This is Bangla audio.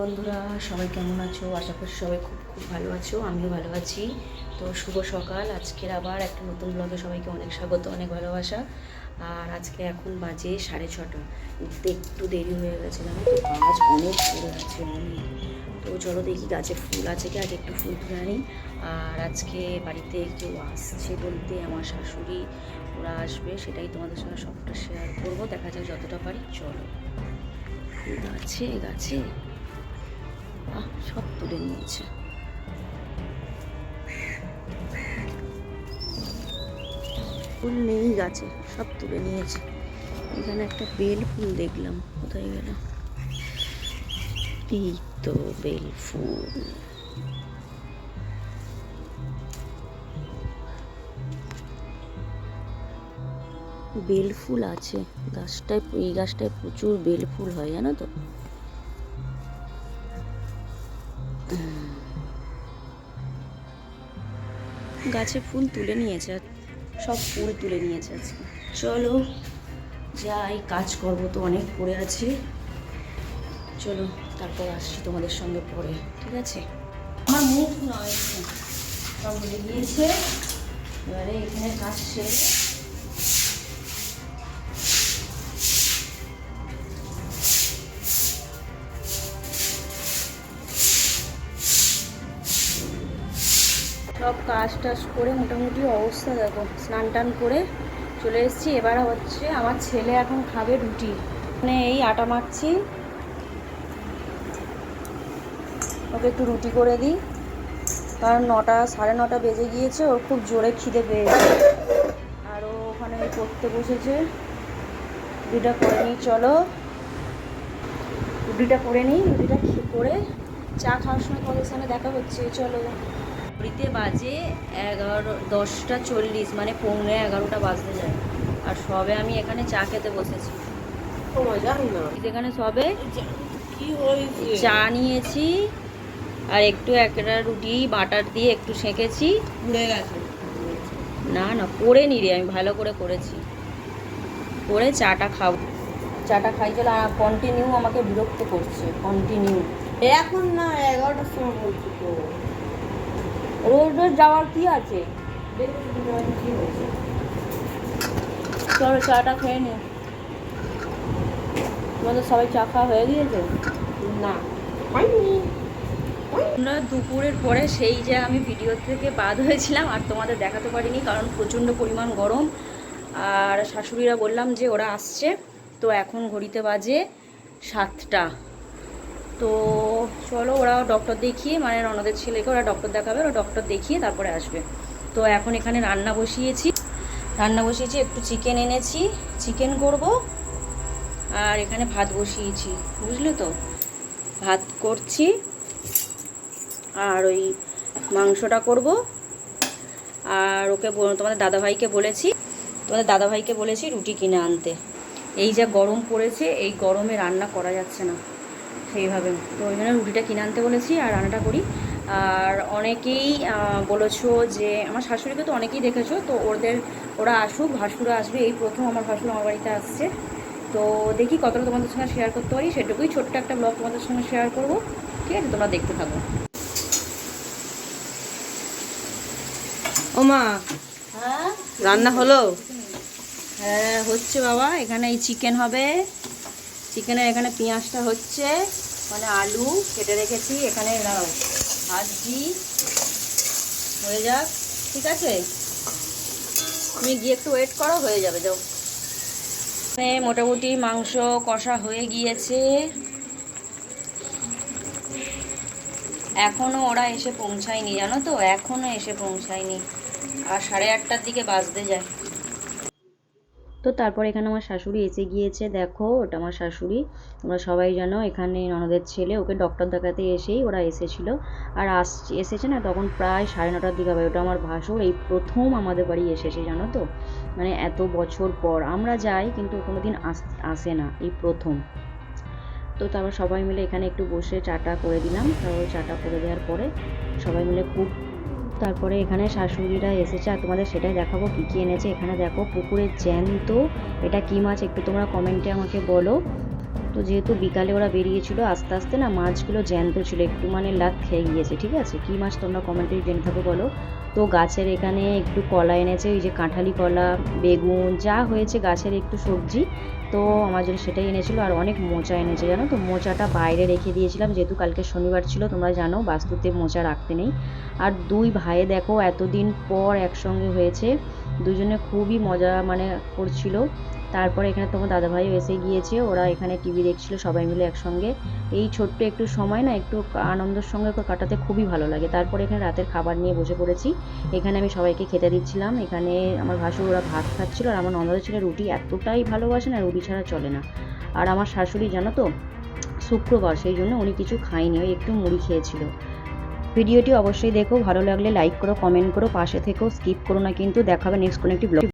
বন্ধুরা, সবাই কেমন আছো? আশা করি সবাই খুব খুব ভালো আছো, আমিও ভালো আছি। তো শুভ সকাল। আজকের আবার একটা নতুন ব্লগে সবাইকে অনেক স্বাগত, অনেক ভালোবাসা। আর আজকে এখন বাজে সাড়ে ছটা। উঠতে একটু দেরি হয়ে গেছে, জানো তো? গাছ অনেক ফুল আছে অনেক। তো চলো দেখি গাছে ফুল আছে কি? আজ একটু ফুল তুলে আনি। আর আজকে বাড়িতে কেউ আসছে বলতে আমার শাশুড়ি, ওরা আসবে, সেটাই তোমাদের সঙ্গে সবটা শেয়ার করব। দেখা যাক যতটা পারি, চলো। ফুল আছে গাছে। আহ সব তুলে নিয়েছে। ফুল নেই গাছে, সব তুলে নিয়েছে। এখানে একটা বেল ফুল দেখলাম, কোথায় গেল? এই তো বেল ফুল। বেল ফুল আছে, গাছটায়, এই গাছটায় প্রচুর বেল ফুল হয়, জানো তো? গাছে ফুল তুলে নিয়েছে, সব ফুল তুলে নিয়েছে আজকে। চলো, যাই, কাজ করব তো, অনেক পড়ে আছে। চলো, তারপর আসছি তোমাদের সঙ্গে পরে, ঠিক আছে? আমার মুখ নয়, সব গিয়েছে এবারে এখানে কাজ শেষ। সব কাজ টাজ করে মোটামুটি অবস্থা দেখো। স্নান টান করে চলে এসেছি। এবার হচ্ছে আমার ছেলে এখন খাবে রুটি। মানে এই আটা মাখছি। ওকে একটু রুটি করে দিই। কারণ নটা, সাড়ে নটা বেজে গিয়েছে, ওর খুব জোরে খিদে পেয়েছে। আর ও ওখানে পড়তে বসেছে। রুটিটা করে নিই, চলো। রুটিটা করে নিই, রুটিটা করে চা খাওয়ার সময় তোমাদের সামনে দেখা হচ্ছে। চলো। ঘড়িতে বাজে এগারো দশটা চল্লিশ মানে পৌনে এগারোটা বাজতে যায়। আর সবে আমি এখানে চা খেতে বসেছি। এখানে সবে চা নিয়েছি আর একটু একটা রুটি বাটার দিয়ে একটু সেঁকেছি। পুড়ে গেছে। না না করে নি রে আমি ভালো করে করেছি। করে চাটা খাব। চাটা খাই চলে আর কন্টিনিউ আমাকে বিরক্ত করছে কন্টিনিউ এখন না এগারোটার সময় বলছি তো। রোজ রোজ যাওয়ার কি আছে? চলো চাটা খেয়ে নি তোমাদের সবাই চা খাওয়া হয়ে গিয়েছে? না। হয়নি। আমরা দুপুরের পরে সেই যে আমি ভিডিও থেকে বাদ হয়েছিলাম আর তোমাদের দেখাতে পারিনি কারণ প্রচণ্ড পরিমাণ গরম। আর শাশুড়িরা বললাম যে ওরা আসছে। তো এখন ঘড়িতে বাজে সাতটা। তো চলো ওরা ডক্টর দেখিয়ে মানে ননদের ছেলেকে ওরা ডক্টর দেখাবে, ওরা ডক্টর দেখিয়ে তারপরে আসবে। তো এখন এখানে রান্না বসিয়েছি। রান্না বসিয়েছি, একটু চিকেন এনেছি চিকেন করব, আর এখানে ভাত বসিয়েছি, বুঝলে তো? ভাত করছি, আর ওই মাংসটা করব। আর ওকে তোমাদের দাদাভাইকে বলেছি, তোমাদের দাদাভাইকে বলেছি রুটি কিনে আনতে। এই যা গরম পড়েছে, এই গরমে রান্না করা যাচ্ছে না। সেইভাবে তো ওই জন্য রুটিটা কিনে আনতে বলেছি আর রান্নাটা করি। আর অনেকেই বলেছ যে আমার শাশুড়িকে তো অনেকেই দেখেছ তো ওদের ওরা আসুক ভাসুরা আসবে এই প্রথম আমার ভাসুর আমার বাড়িতে আসছে। তো দেখি কতটা তোমাদের সঙ্গে শেয়ার করতে পারি সেটুকুই ছোট্ট একটা ব্লগ তোমাদের সঙ্গে শেয়ার করব। ঠিক আছে তোমরা দেখতে থাকো। ও মা হ্যাঁ? রান্না হলো? হ্যাঁ হচ্ছে বাবা এখানে এই চিকেন হবে। চিকেনের এখানে পেঁয়াজটা হচ্ছে মানে আলু কেটে রেখেছি, এখানে নাও ভাজি হয়ে যাক, ঠিক আছে? তুমি গিয়ে একটু ওয়েট করো, হয়ে যাবে, যাও। এখানে মোটামুটি মাংস কষা হয়ে গিয়েছে। এখনও ওরা এসে পৌঁছায়নি, জানো তো? এখনও এসে পৌঁছায়নি। আর সাড়ে আটটার দিকে বাজতে যায়। তো তারপর এখানে আমার শাশুড়ি এসে গিয়েছে, দেখো ওটা আমার শাশুড়ি, তোমরা সবাই জানো এখানে ননদের ছেলে, ওকে ডক্টর দেখাতে এসেই ওরা এসেছিল। আর আস, এসেছে না তখন প্রায় সাড়ে নটার দিকে হবে ওটা আমার ভাসুর, এই প্রথম আমাদের বাড়ি এসেছে, জানো তো? মানে এত বছর পর। আমরা যাই কিন্তু কোনো দিন আসে না, এই প্রথম। তো তারপর সবাই মিলে এখানে একটু বসে চাটা করে দিলাম, তারপর চাটা করে দেওয়ার পরে সবাই মিলে খুব তারপরে এখানে শাশুড়িরা এসেছে, আর তোমাদের সেটাই দেখাবো কী কী এনেছে। এখানে দেখো পুকুরের জ্যান্ত, এটা কী মাছ একটু তোমরা কমেন্টে আমাকে বলো। তো যেহেতু বিকালে ওরা বেরিয়েছিল, আস্তে আস্তে না মাছগুলো জ্যান্ত ছিল, একটু মানে লাত খেয়ে গিয়েছে, ঠিক আছে? কী মাছ তোমরা কমেন্টে জেনে থাকো বলো। তো গাছের এখানে একটু কলা এনেছে, ওই যে কাঁঠালি কলা, বেগুন, যা হয়েছে গাছের একটু সবজি, তো আমার জন্য সেটাই এনেছিল, আর অনেক মোচা এনেছে, জানো তো? মোচাটা বাইরে রেখে দিয়েছিলাম, যেহেতু কালকে শনিবার ছিল, তোমরা জানো, বাস্তুতে মোচা রাখতে নেই। আর দুই ভাইয়ে দেখো, এতদিন পর একসঙ্গে হয়েছে, দুজনে খুবই মজা মানে করছিল। তারপরে এখানে তোমার দাদাভাইও এসে গিয়েছে, ওরা এখানে টিভি দেখছিল, সবাই মিলে একসঙ্গে। এই ছোট্ট একটু সময় না, একটু আনন্দের সঙ্গে কাটাতে খুবই ভালো লাগে। তারপরে এখানে রাতের খাবার নিয়ে বসে পড়েছি। এখানে আমি সবাইকে খেতে দিচ্ছিলাম। এখানে আমার ভাসুর ওরা ভাত খাচ্ছিল, আর আমার ননদের ছেলে রুটি এতটাই ভালোবাসে না, রুটি ছাড়া চলে না। আর আমার শাশুড়ি, জানো তো, শুক্রবার, সেই জন্য উনি কিছু খায়নি, ওই একটু মুড়ি খেয়েছিল। ভিডিওটি অবশ্যই দেখো, ভালো লাগলে লাইক করো কমেন্ট করো, পাশে থেকেও স্কিপ করো না, কিন্তু দেখাবে নেক্সট কোনো একটি ব্লগ